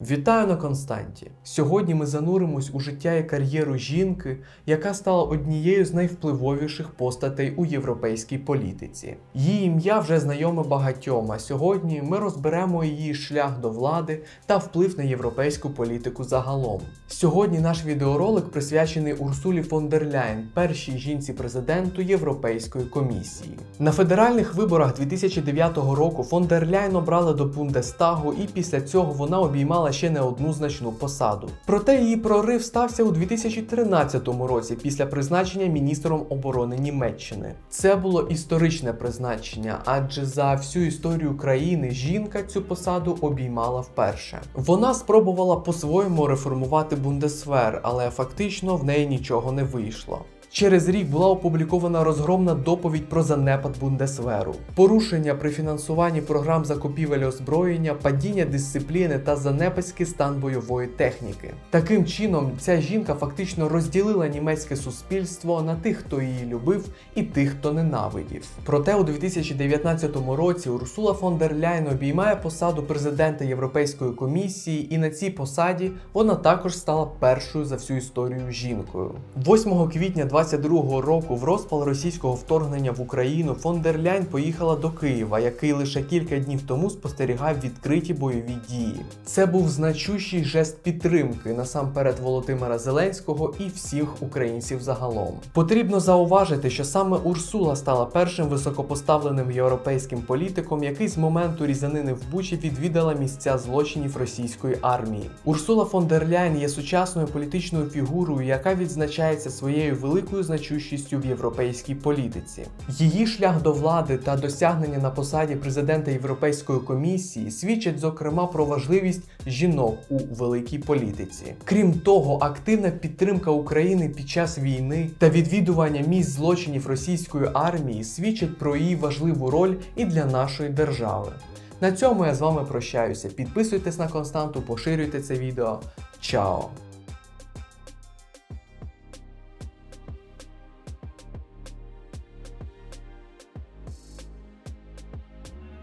Вітаю на Константі. Сьогодні ми зануримось у життя і кар'єру жінки, яка стала однією з найвпливовіших постатей у європейській політиці. Її ім'я вже знайоме багатьом. А сьогодні ми розберемо її шлях до влади та вплив на європейську політику загалом. Сьогодні наш відеоролик присвячений Урсулі фон дер Ляйн, першій жінці президенту Європейської комісії. На федеральних виборах 2009 року фон дер Ляйн обрали до Бундестагу, і після цього вона обіймала ще не одну значну посаду. Проте її прорив стався у 2013 році після призначення міністром оборони Німеччини. Це було історичне призначення, адже за всю історію країни жінка цю посаду обіймала вперше. Вона спробувала по-своєму реформувати Бундесвер, але фактично в неї нічого не вийшло. Через рік була опублікована розгромна доповідь про занепад Бундесверу, порушення при фінансуванні програм закупівель озброєння, падіння дисципліни та занепадський стан бойової техніки. Таким чином, ця жінка фактично розділила німецьке суспільство на тих, хто її любив, і тих, хто ненавидів. Проте у 2019 році Урсула фон дер Ляйн обіймає посаду президента Європейської комісії, і на цій посаді вона також стала першою за всю історію жінкою. 8 квітня 22 року, в розпал російського вторгнення в Україну, фон дер Ляйн поїхала до Києва, який лише кілька днів тому спостерігав відкриті бойові дії. Це був значущий жест підтримки насамперед Володимира Зеленського і всіх українців загалом. Потрібно зауважити, що саме Урсула стала першим високопоставленим європейським політиком, який з моменту різанини в Бучі відвідала місця злочинів російської армії. Урсула фон дер Ляйн є сучасною політичною фігурою, яка відзначається своєю великою значущістю в європейській політиці. Її шлях до влади та досягнення на посаді президента Європейської комісії свідчать зокрема про важливість жінок у великій політиці. Крім того, активна підтримка України під час війни та відвідування місць злочинів російської армії свідчать про її важливу роль і для нашої держави. На цьому я з вами прощаюся. Підписуйтесь на константу, поширюйте це відео. Чао!